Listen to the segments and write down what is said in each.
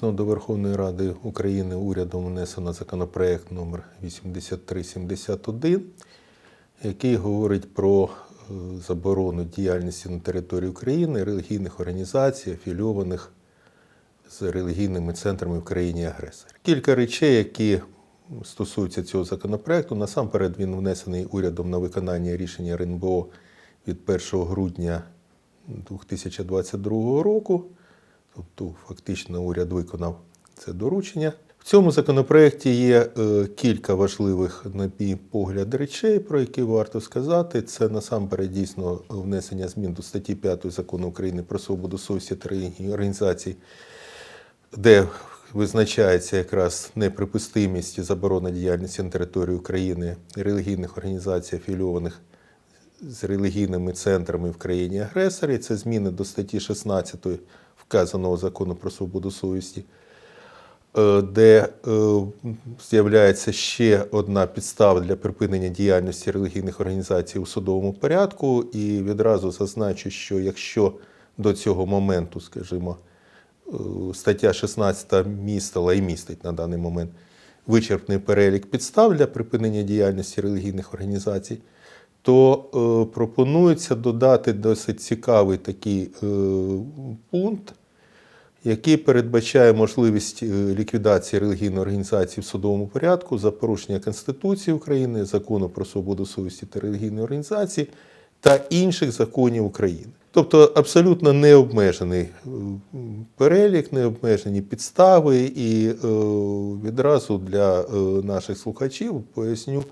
Дійсно, до Верховної Ради України урядом внесено законопроект номер 8371, який говорить про е, заборону діяльності на території України релігійних організацій, афільованих з релігійними центрами в країні агресорі. Кілька речей, які стосуються цього законопроекту. Насамперед він внесений урядом на виконання рішення РНБО від 1 грудня 2022 року. Тобто, фактично, уряд виконав це доручення. В цьому законопроекті є е, кілька важливих, на мій погляд, речей, про які варто сказати. Це насамперед дійсно внесення змін до статті 5 закону України про свободу совісті та організацій, де визначається якраз неприпустимість і заборона діяльності на території України релігійних організацій, афільованих з релігійними центрами в країні агресорі. Це зміни до статті 16 вказаного закону про свободу совісті, е, де е, з'являється ще одна підстава для припинення діяльності релігійних організацій у судовому порядку. І відразу зазначу, що якщо до цього моменту, скажімо, е, стаття 16 містила і містить на даний момент вичерпний перелік підстав для припинення діяльності релігійних організацій, то е, пропонується додати досить цікавий такий е, пункт, який передбачає можливість е, ліквідації релігійної організації в судовому порядку за порушення Конституції України, закону про свободу совісті та релігійної організації та інших законів України. Тобто абсолютно необмежений е, перелік, необмежені підстави, і е, відразу для наших слухачів поясню,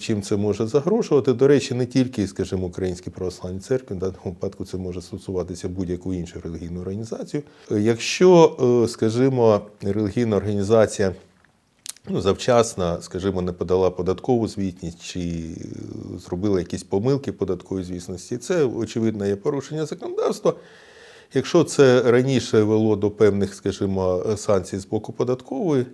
чим це може загрожувати. До речі, не тільки, скажімо, Українській православній церкві, в даному випадку це може стосуватися будь-яку іншу релігійну організацію. Е, Якщо, е, скажімо, релігійна організація ну, завчасно, скажімо, не подала податкову звітність чи е, зробила якісь помилки в податковій звітності, це, очевидно, є порушення законодавства. Якщо це раніше вело до певних, скажімо, санкцій з боку податкової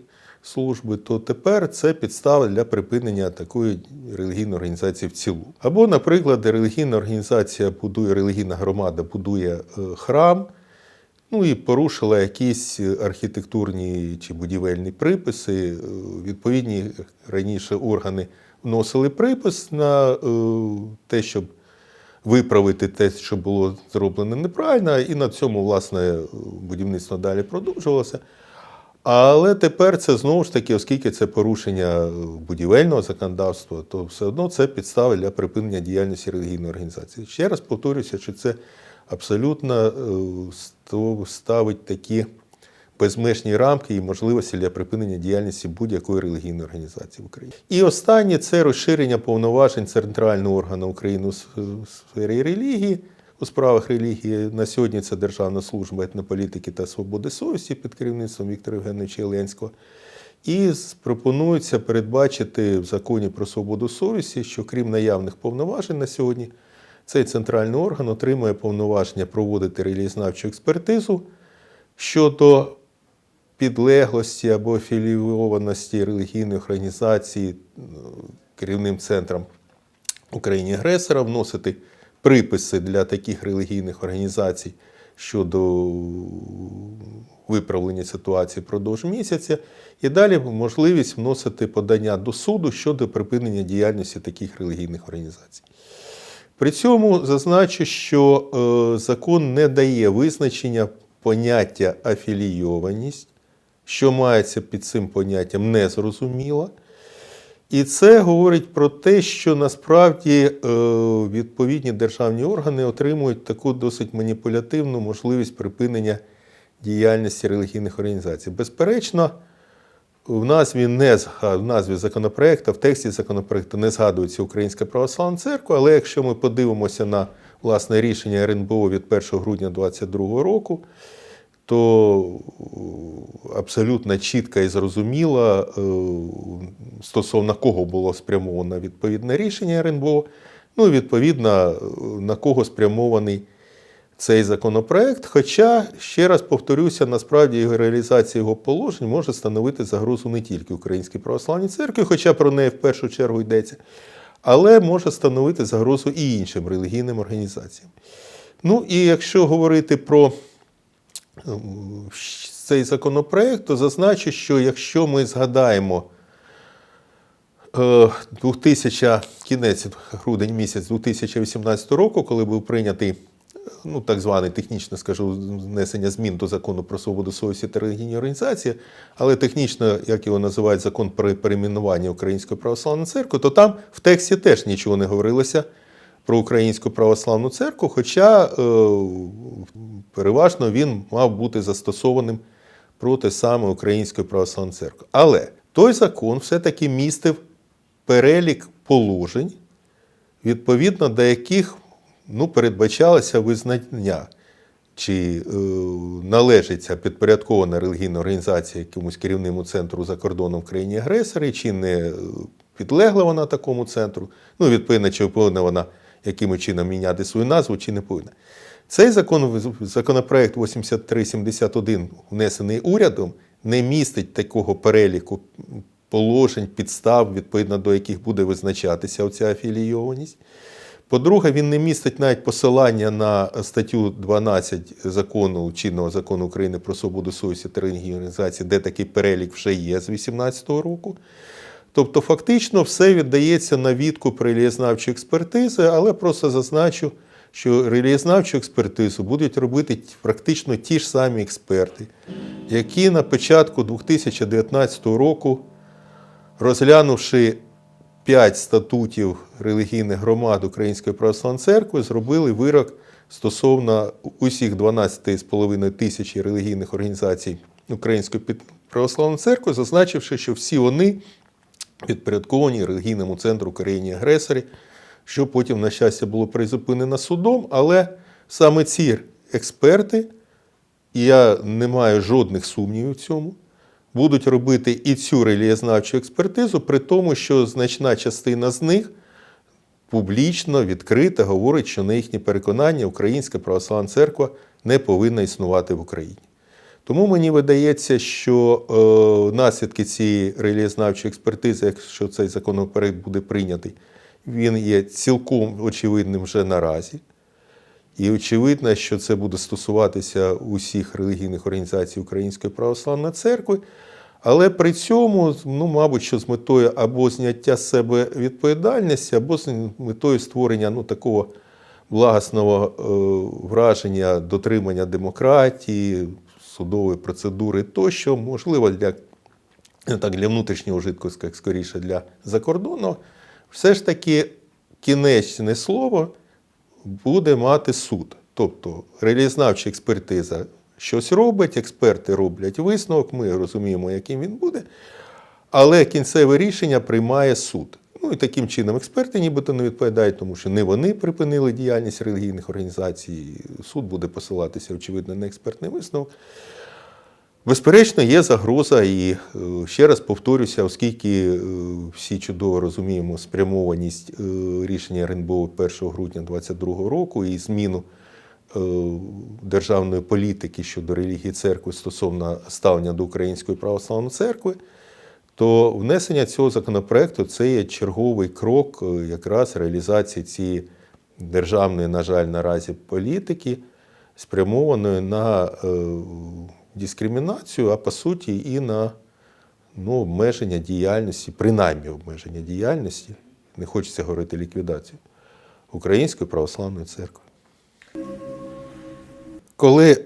служби, то тепер це підстава для припинення такої релігійної організації в цілому. Або, наприклад, релігійна організація будує, релігійна громада будує е, храм, ну і порушила якісь архітектурні чи будівельні приписи. Е, Відповідні раніше органи вносили припис на е, те, щоб виправити те, що було зроблено неправильно, і на цьому, власне, будівництво далі продовжувалося. Але тепер це знову ж таки, оскільки це порушення будівельного законодавства, то все одно це підстави для припинення діяльності релігійної організації. Ще раз повторюся, що це абсолютно е, ставить такі безмежні рамки і можливості для припинення діяльності будь-якої релігійної організації в Україні. І останнє це розширення повноважень центрального органу України у сфері релігії. У справах релігії на сьогодні це Державна служба етнополітики та свободи совісті під керівництвом Віктора Євгеновича Єленського. І пропонується передбачити в законі про свободу совісті, що крім наявних повноважень на сьогодні, цей центральний орган отримує повноваження проводити релігієзнавчу експертизу щодо підлеглості або афілійованості релігійної організації е, керівним центром Україні-агресора, вносити приписи для таких релігійних організацій щодо виправлення ситуації впродовж місяця, і далі можливість вносити подання до суду щодо припинення діяльності таких релігійних організацій. При цьому зазначу, що е, закон не дає визначення поняття афілійованість, що мається під цим поняттям незрозуміло. І це говорить про те, що насправді е, відповідні державні органи отримують таку досить маніпулятивну можливість припинення діяльності релігійних організацій. Безперечно, в назві не в назві законопроекту, в тексті законопроекту не згадується Українська православна церква, але якщо ми подивимося на власне рішення РНБО від 1 грудня 2022 року, то е, абсолютно чітко і зрозуміло, е, стосовно кого було спрямовано відповідне рішення РНБО, ну і відповідно е, на кого спрямований цей законопроект. Хоча, ще раз повторюся, насправді його реалізація його положень може становити загрозу не тільки Українській православній церкві, хоча про неї в першу чергу йдеться, але може становити загрозу і іншим релігійним організаціям. Ну і якщо говорити про цей законопроект, то зазначу, що якщо ми згадаємо е, 2000, кінець грудень місяць 2018 року, коли був прийнятий ну, так званий технічно скажу, внесення змін до закону про свободу совісті та релігійні організації, але технічно, як його називають, закон про перейменування Української православної церкви, то там в тексті теж нічого не говорилося про Українську православну церкву, хоча е, переважно він мав бути застосованим проти саме Української православної церкви. Але той закон все-таки містив перелік положень, відповідно до яких ну, передбачалося визнання, чи е, належить ця підпорядкована релігійна організація якомусь керівному центру за кордоном в країні агресорі, чи не е, підлегла вона такому центру. Ну, відповідно, чи повинна вона якимось чином міняти свою назву, чи не повинна. Цей закон, законопроект 8371, внесений урядом, не містить такого переліку положень, підстав, відповідно до яких буде визначатися оця афілійованість. По-друге, він не містить навіть посилання на статтю 12 закону чинного закону України про свободу совісті та релігійні організації, де такий перелік вже є з 2018 року. Тобто, фактично, все віддається на відкуп релієзнавчої експертизи, але просто зазначу, що релієзнавчу експертизу будуть робити практично ті ж самі експерти, які на початку 2019 року, розглянувши п'ять статутів релігійних громад Української православної церкви, зробили вирок стосовно усіх 12,5 тисячі релігійних організацій Української православної церкви, зазначивши, що всі вони підпорядковані релігійному центру країні агресорі, що потім, на щастя, було призупинено судом. Але саме ці експерти, і я не маю жодних сумнівів в цьому, будуть робити і цю релієзнавчу експертизу, при тому, що значна частина з них публічно, відкрито говорить, що на їхнє переконання Українська православна церква не повинна існувати в Україні. Тому мені видається, що е, наслідки цієї релієзнавчої експертизи, якщо цей законопроект буде прийнятий, він є цілком очевидним вже наразі. І очевидно, що це буде стосуватися усіх релігійних організацій Української православної церкви. Але при цьому, ну, мабуть, що з метою або зняття з себе відповідальності, або з метою створення ну, такого благосного е, враження дотримання демократії, судової процедури тощо, можливо, для так, для внутрішнього вжитку, як скоріше для закордонного, все ж таки кінечне слово буде мати суд. Тобто реалізнавча експертиза щось робить, експерти роблять висновок, ми розуміємо, яким він буде, але кінцеве рішення приймає суд. Ну і таким чином експерти нібито не відповідають, тому що не вони припинили діяльність релігійних організацій. Суд буде посилатися, очевидно, на експертний висновок. Безперечно, є загроза, і е, ще раз повторюся, оскільки е, всі чудово розуміємо спрямованість е, рішення РНБО 1 грудня 2022 року і зміну державної політики щодо релігії церкви стосовно ставлення до Української православної церкви, то внесення цього законопроекту це є черговий крок якраз реалізації цієї державної, на жаль, наразі політики, спрямованої на дискримінацію, а по суті, і на ну, обмеження діяльності, принаймні обмеження діяльності, не хочеться говорити ліквідацію, Української православної церкви. Коли,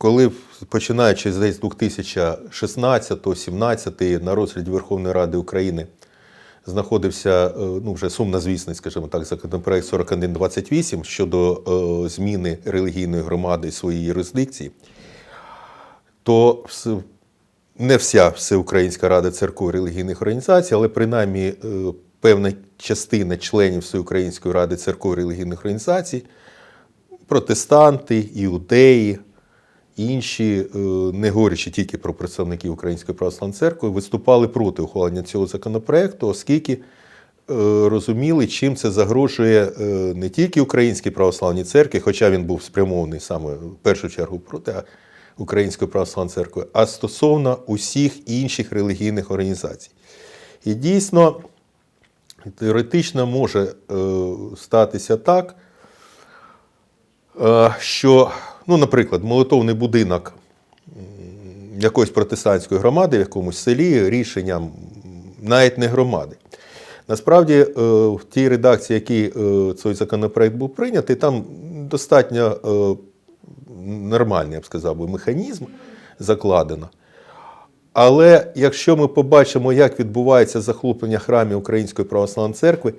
коли починаючи з десь 2016-17 на розгляді Верховної Ради України знаходився е, ну, вже сумнозвісний, скажімо так, законопроект 4128 щодо е, зміни релігійної громади своєї юрисдикції, то не вся Всеукраїнська рада церков релігійних організацій, але принаймні е, певна частина членів Всеукраїнської ради церков релігійних організацій, протестанти, іудеї, інші, е, не говорячи тільки про представників Української православної церкви, виступали проти ухвалення цього законопроекту, оскільки е, розуміли, чим це загрожує не тільки Українській православній церкві, хоча він був спрямований саме в першу чергу проти. Української православної церкви, а стосовно усіх інших релігійних організацій. І дійсно, теоретично може е, статися так, е, що ну, наприклад, молитовний будинок якоїсь протестантської громади в якомусь селі рішенням навіть не громади. Насправді, е, в тій редакції, якій е, цей законопроект був прийнятий, там достатньо е, нормальний, я б сказав, механізм закладено. Але якщо ми побачимо, як відбувається захоплення храмів Української православної церкви,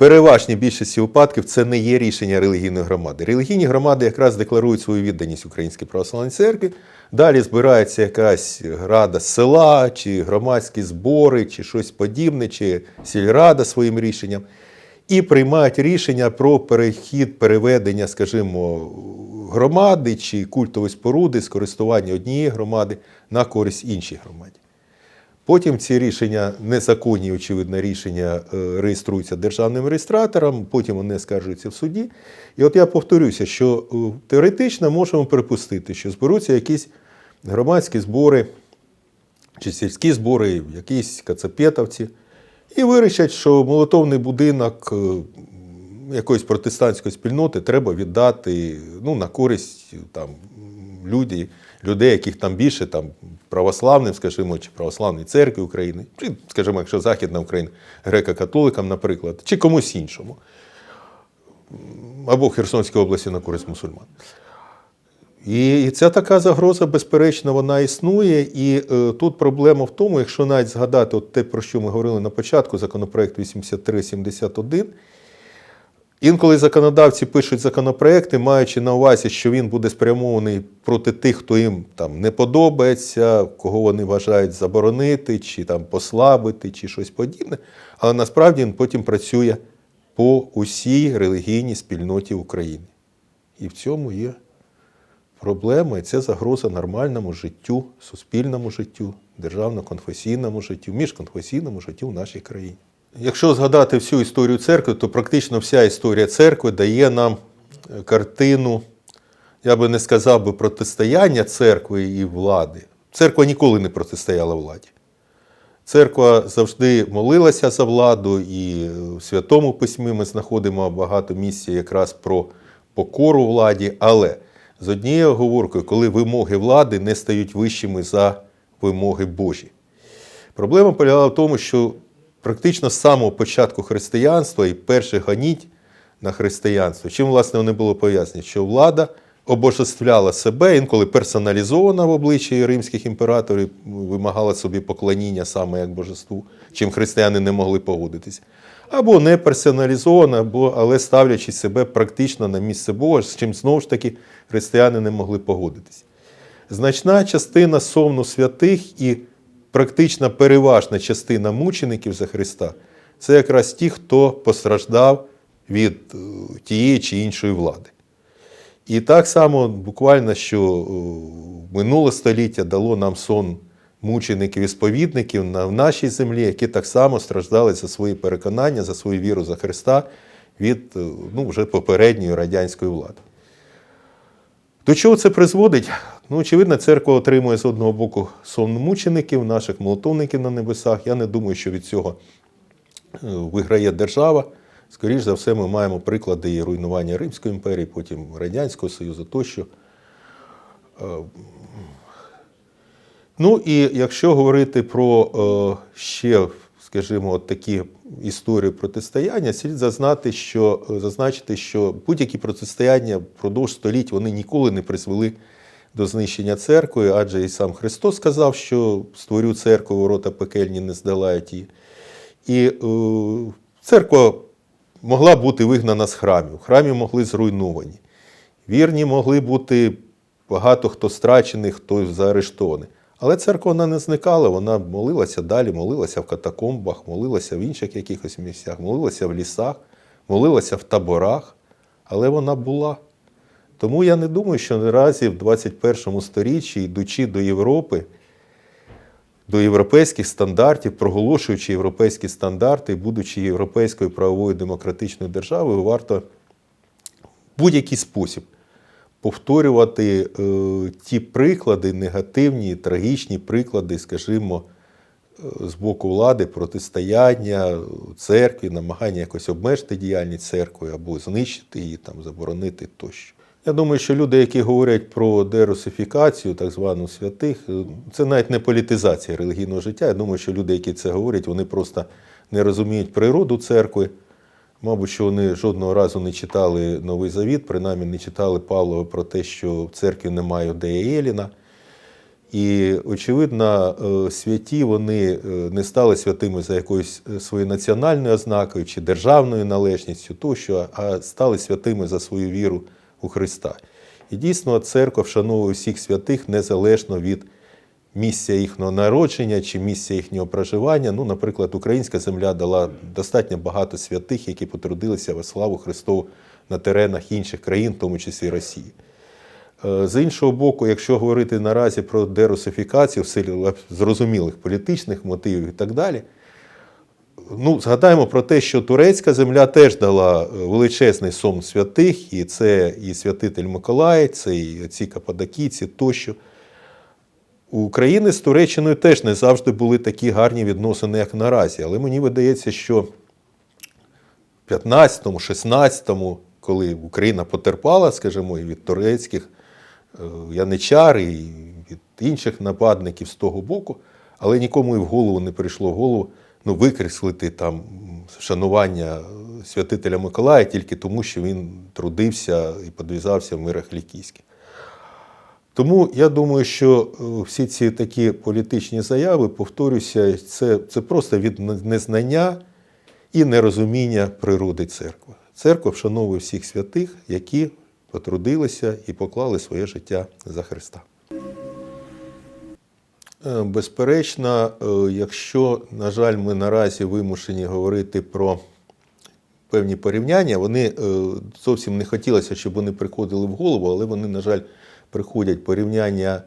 переважній більшості випадків це не є рішення релігійної громади. Релігійні громади якраз декларують свою відданість Українській православній церкві. Далі збирається якась рада села, чи громадські збори, чи щось подібне, чи сільрада своїм рішенням. І приймають рішення про перехід, переведення, скажімо, громади чи культової споруди з користування однієї громади на користь іншій громаді. Потім ці рішення, незаконні, очевидно, рішення е, реєструються державним реєстратором, потім вони скаржуються в суді. І от я повторюся, що е, теоретично можемо припустити, що зберуться якісь громадські збори чи сільські збори, якісь кацапетовці, і вирішать, що молотовний будинок е, якоїсь протестантської спільноти треба віддати ну, на користь там, люди, людей, яких там більше, там, православним, скажімо, чи православній церкві України, чи, скажімо, якщо Західна Україна, греко-католикам, наприклад, чи комусь іншому. Або в Херсонській області на користь мусульман. І, і ця така загроза, безперечно, вона існує. І е, тут проблема в тому, якщо навіть згадати от те, про що ми говорили на початку, законопроект 8371, Інколи законодавці пишуть законопроекти, маючи на увазі, що він буде спрямований проти тих, хто їм там не подобається, кого вони вважають заборонити, чи там послабити, чи щось подібне. Але насправді він потім працює по усій релігійній спільноті України. І в цьому є проблема, і це загроза нормальному життю, суспільному життю, державно-конфесійному життю, міжконфесійному життю в нашій країні. Якщо згадати всю історію церкви, то практично вся історія церкви дає нам е, картину, я би не сказав би протистояння церкви і влади. Церква ніколи не протистояла владі. Церква завжди молилася за владу, і в Святому Письмі ми знаходимо багато місця якраз про покору владі. Але з однією оговоркою, коли вимоги влади не стають вищими за вимоги Божі. Проблема полягала в тому, що практично з самого початку християнства і перших ганіть на християнство, чим власне вони було пов'язані, що влада обожествляла себе, інколи персоналізована в обличчі римських імператорів, вимагала собі поклоніння саме як божеству, чим християни не могли погодитися. Або не персоналізована, або, але ставлячи себе практично на місце Бога, з чим знову ж таки християни не могли погодитися. Значна частина совну святих і практично переважна частина мучеників за Христа це якраз ті, хто постраждав від е, тієї чи іншої влади. І так само буквально, що е, минуле століття дало нам сон мучеників і сповідників на нашій землі, які так само страждали за свої переконання, за свою віру за Христа від е, ну, вже попередньої радянської влади. До чого це призводить? Ну, очевидно, церква отримує з одного боку сон мучеників, наших молотовників на небесах. Я не думаю, що від цього е, виграє держава. Скоріше за все, ми маємо приклади і руйнування Римської імперії, потім Радянського Союзу тощо. Е, Ну і якщо говорити про е, ще, скажімо, от такі історії протистояння, слід зазнати, що, зазначити, що будь-які протистояння впродовж століть вони ніколи не призвели до знищення церкви, адже і сам Христос сказав, що створю церкву, ворота пекельні не здолають її. І е, церква могла бути вигнана з храмів, храмі могли зруйновані. Вірні могли бути багато хто страчений, хто заарештований. Але церква вона не зникала, вона молилася далі, молилася в катакомбах, молилася в інших якихось місцях, молилася в лісах, молилася в таборах, але вона була. Тому я не думаю, що наразі в 21 сторіччі, йдучи до Європи, до європейських стандартів, проголошуючи європейські стандарти, будучи європейською правовою демократичною державою, варто в будь-який спосіб повторювати е, ті приклади, негативні, трагічні приклади, скажімо, е, з боку влади, протистояння церкві, намагання якось обмежити діяльність церкви або знищити її, там, заборонити тощо. Я думаю, що люди, які говорять про дерусифікацію, так звану святих, це навіть не політизація релігійного життя. Я думаю, що люди, які це говорять, вони просто не розуміють природу церкви. Мабуть, що вони жодного разу не читали Новий Завіт, принаймні не читали Павлова про те, що в церкві немає Одея Еліна. І, очевидно, е, святі вони е, не стали святими за якоюсь е, своєю національною ознакою чи державною належністю, тощо, а стали святими за свою віру у Христа. І дійсно, церква вшановує всіх святих незалежно від місця їхнього народження чи місця їхнього проживання. Ну, наприклад, українська земля дала достатньо багато святих, які потрудилися во славу Христову на теренах інших країн, в тому числі Росії. Е, З іншого боку, якщо говорити наразі про дерусифікацію в силі зрозумілих політичних мотивів і так далі, ну, згадаємо про те, що турецька земля теж дала е, величезний сон святих, і це і святитель Миколай, це і ці кападокійці тощо. У України з Туреччиною теж не завжди були такі гарні відносини, як наразі. Але мені видається, що в 15-му, 16-му, коли Україна потерпала, скажімо, і від турецьких е, яничар, і від інших нападників з того боку, але нікому і в голову не прийшло в голову ну, викреслити там вшанування святителя Миколая тільки тому, що він трудився і подвізався в мирах лікійських. Тому я думаю, що е, всі ці такі політичні заяви, повторюся, це, це просто від незнання і нерозуміння природи церкви. Церква вшановує всіх святих, які потрудилися і поклали своє життя за Христа. Е, Безперечно, е, якщо, на жаль, ми наразі вимушені говорити про певні порівняння, вони е, зовсім не хотілося, щоб вони приходили в голову, але вони, на жаль, приходять порівняння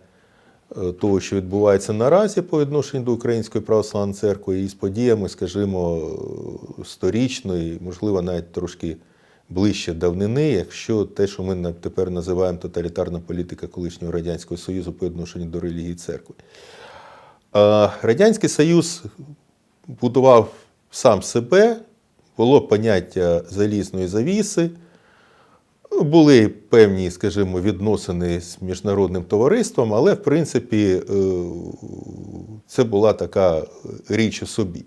того, що відбувається наразі по відношенню до Української православної церкви, і з подіями, скажімо, сторічної, можливо, навіть трошки ближче давнини, якщо те, що ми тепер називаємо тоталітарна політика колишнього Радянського Союзу по відношенню до релігії церкви. Радянський Союз будував сам себе, було поняття залізної завіси, були певні, скажімо, відносини з міжнародним товариством, але, в принципі, е, це була така річ у собі.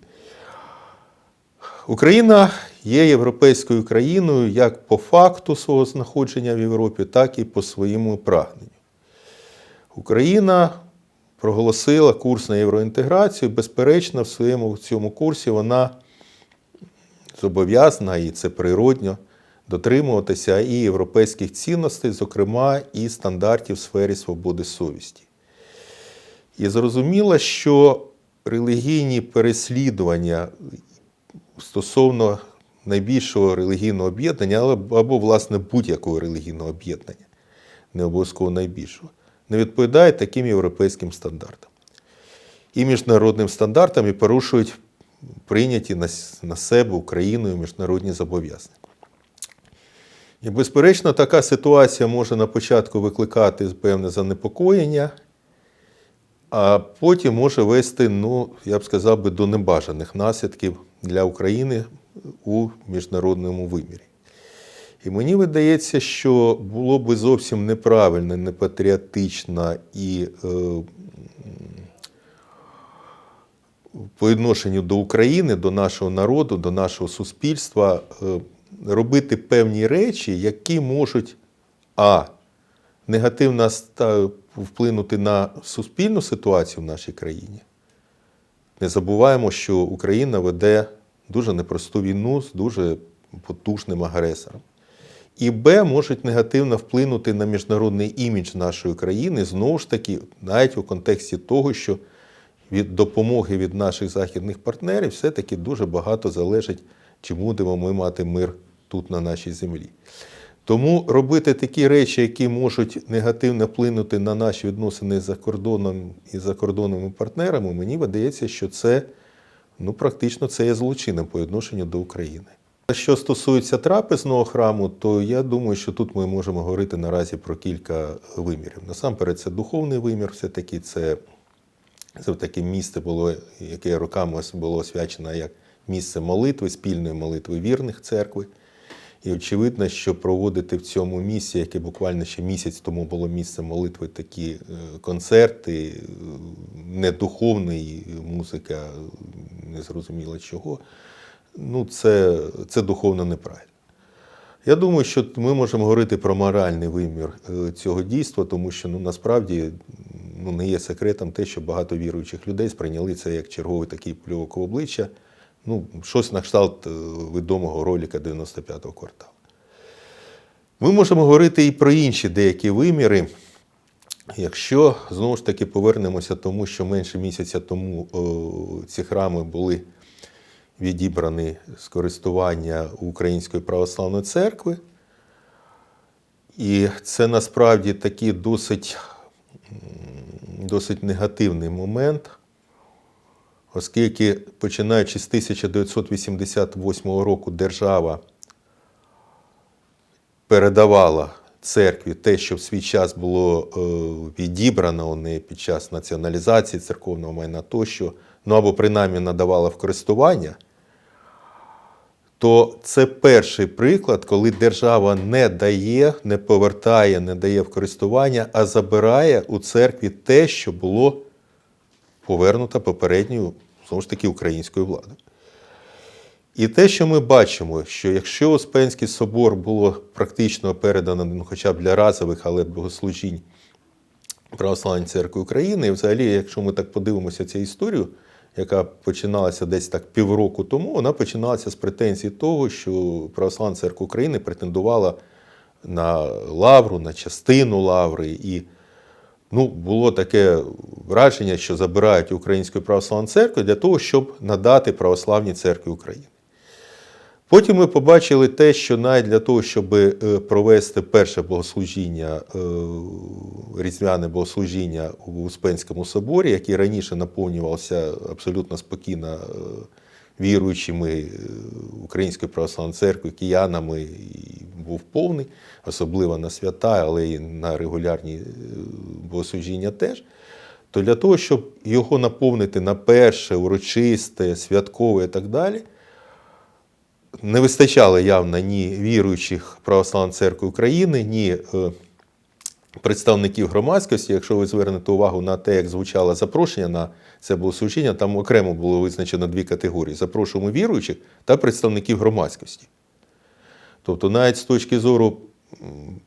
Україна є європейською країною як по факту свого знаходження в Європі, так і по своєму прагненню. Україна проголосила курс на євроінтеграцію. Безперечно, в своєму цьому курсі вона зобов'язана, і це природньо, дотримуватися і європейських цінностей, зокрема і стандартів в сфері свободи совісті. І зрозуміло, що релігійні переслідування стосовно найбільшого релігійного об'єднання, або, власне, будь-якого релігійного об'єднання, не обов'язково найбільшого, не відповідають таким європейським стандартам. І міжнародним стандартам і порушують прийняті на себе Україною міжнародні зобов'язання. І, безперечно, така ситуація може на початку викликати певне занепокоєння, а потім може вести, ну, я б сказав би, до небажаних наслідків для України у міжнародному вимірі. І мені видається, що було би зовсім неправильно, непатріотично і е, по відношенню до України, до нашого народу, до нашого суспільства е, робити певні речі, які можуть а. негативно вплинути на суспільну ситуацію в нашій країні. Не забуваємо, що Україна веде дуже непросту війну з дуже потужним агресором. І Б можуть негативно вплинути на міжнародний імідж нашої країни, знову ж таки, навіть у контексті того, що від допомоги від наших західних партнерів все-таки дуже багато залежить, чи будемо ми мати мир тут на нашій землі. Тому робити такі речі, які можуть негативно вплинути на наші відносини за кордоном і закордонними партнерами, мені видається, що це ну, практично це є злочином по відношенню до України. Що стосується трапезного храму, то я думаю, що тут ми можемо говорити наразі про кілька вимірів. Насамперед, це духовний вимір, все-таки це, це таке місце було, яке роками було освячено як місце молитви, спільної молитви вірних церкви. І очевидно, що проводити в цьому місці, яке буквально ще місяць тому було місце молитви, такі е, концерти, е, не духовної музика, незрозуміло чого, ну це, це духовно неправильно. Я думаю, що ми можемо говорити про моральний вимір е, цього дійства, тому що ну, насправді ну, не є секретом те, що багато віруючих людей сприйняли це як черговий такий плювок в обличчя. Ну, щось на кшталт е, відомого роліка 95-го кварталу. Ми можемо говорити і про інші деякі виміри. Якщо знову ж таки повернемося тому, що менше місяця тому о, ці храми були відібрані з користування Української православної церкви, і це насправді такий досить, досить негативний момент, оскільки починаючи з 1988 року держава передавала церкві те, що в свій час було е, відібрано у неї під час націоналізації церковного майна тощо, ну або принаймні надавала в користування, то це перший приклад, коли держава не дає, не повертає, не дає в користування, а забирає у церкві те, що було повернуто попередньою, знову ж таки, українською владою. І те, що ми бачимо, що якщо Успенський собор було практично передано ну, хоча б для разових, але богослужінь Православної церкви України, і взагалі, якщо ми так подивимося цю історію, яка починалася десь так півроку тому, вона починалася з претензій того, що Православна церква України претендувала на лавру, на частину лаври. І ну, було таке враження, що забирають Українську православну церкву для того, щоб надати православній церкві України. Потім ми побачили те, що навіть для того, щоб е, провести перше богослужіння, е, різдвяне богослужіння у Успенському соборі, який раніше наповнювався абсолютно спокійно е, віруючими Української православної церкви, киянами, і був повний, особливо на свята, але і на регулярні богослужіння теж. То для того, щоб його наповнити на перше, урочисте, святкове і так далі, не вистачало явно ні віруючих Православної церкви України, ні е, представників громадськості. Якщо ви звернете увагу на те, як звучало запрошення на це богослужіння, там окремо було визначено дві категорії: запрошуємо віруючих та представників громадськості. Тобто, навіть з точки зору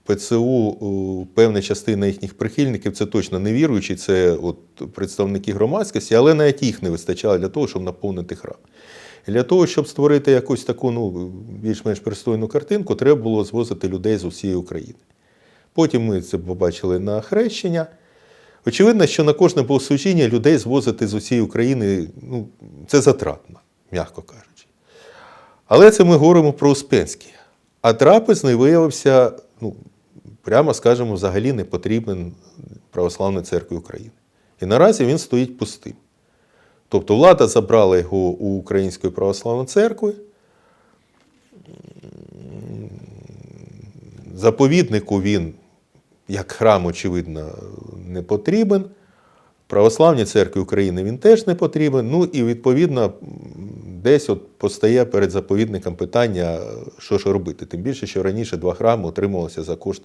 ПЦУ, певна частина їхніх прихильників це точно не віруючі, це от представники громадськості, але навіть їх не вистачало для того, щоб наповнити храм. Для того, щоб створити якусь таку ну, більш-менш пристойну картинку, треба було звозити людей з усієї України. Потім ми це побачили на хрещення. Очевидно, що на кожне богослужіння людей звозити з усієї України ну, це затратно, м'яко кажучи. Але це ми говоримо про Успенський. А трапезний виявився, ну, прямо скажемо, взагалі не потрібен Православної церкві України. І наразі він стоїть пустим. Тобто влада забрала його у Української православної церкви. Заповіднику він, як храм, очевидно, не потрібен. Православній церкві України він теж не потрібен. Ну і відповідно десь от постає перед заповідником питання, що ж робити. Тим більше, що раніше два храми отримувалися за кошт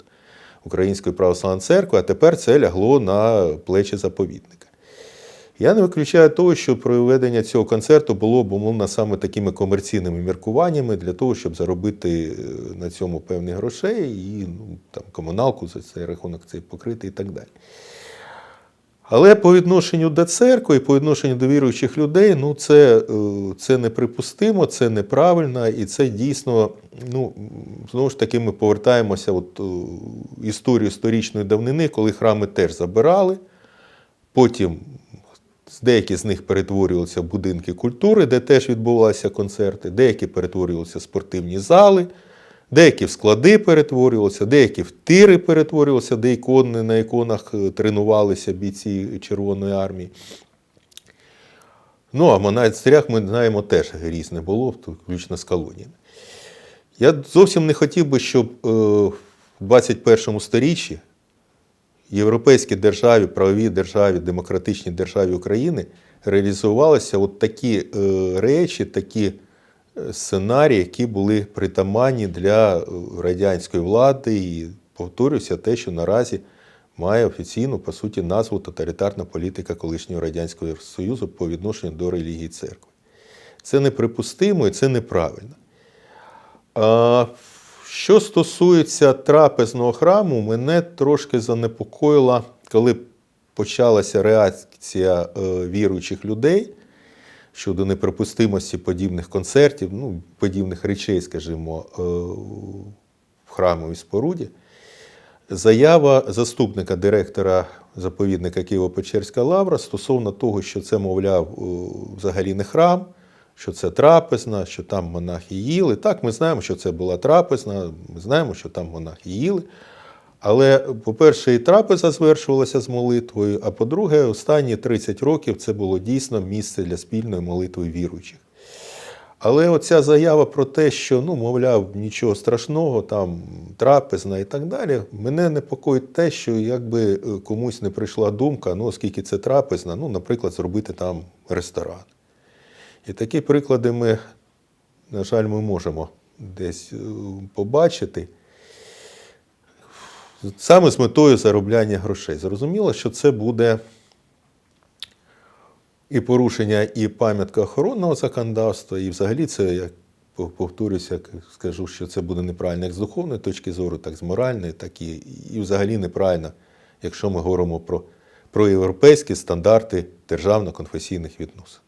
Української православної церкви, а тепер це лягло на плечі заповідника. Я не виключаю того, що проведення цього концерту було б умовно саме такими комерційними міркуваннями для того, щоб заробити е, на цьому певні грошей і ну, там, комуналку за цей рахунок цей покрити і так далі. Але по відношенню до церкви і по відношенню до віруючих людей, ну це, е, це неприпустимо, це неправильно, і це дійсно, ну, знову ж таки, ми повертаємося от, в історію сторічної давнини, коли храми теж забирали, потім деякі з них перетворювалися в будинки культури, де теж відбувалися концерти, деякі перетворювалися в спортивні зали, деякі в склади перетворювалися, деякі в тири перетворювалися, де ікони на іконах е, тренувалися бійці Червоної армії. Ну, а монастирях ми знаємо теж різне було, включно з колоніями. Я зовсім не хотів би, щоб е, в 21 сторіччі європейській державі, правовій державі, демократичній державі України реалізувалися от такі е, речі, такі е, сценарії, які були притаманні для е, радянської влади. І повторюся, те, що наразі має офіційну, по суті, назву тоталітарна політика колишнього Радянського Союзу по відношенню до релігії церкви. Це неприпустимо і це неправильно. Що стосується трапезного храму, мене трошки занепокоїла, коли почалася реакція е, віруючих людей щодо неприпустимості подібних концертів, ну, подібних речей, скажімо, е, в храмовій споруді. Заява заступника директора заповідника Києво-Печерська лавра стосовно того, що це, мовляв, е, взагалі не храм, що це трапезна, що там монахи їли. Так, ми знаємо, що це була трапезна, ми знаємо, що там монахи їли. Але, по-перше, і трапеза звершувалася з молитвою, а по-друге, останні 30 років це було дійсно місце для спільної молитви віруючих. Але оця заява про те, що, ну, мовляв, нічого страшного, там трапезна і так далі, мене непокоїть те, що якби е, комусь не прийшла думка, ну, оскільки це трапезна, ну, наприклад, зробити там ресторан. І такі приклади ми, на жаль, ми можемо десь е, побачити. Саме з метою заробляння грошей. Зрозуміло, що це буде і порушення і пам'яткоохоронного законодавства, і взагалі це, як повторюся, скажу, що це буде неправильно як з духовної точки зору, так з моральної, так і, і взагалі неправильно, якщо ми говоримо про, про європейські стандарти державно-конфесійних відносин.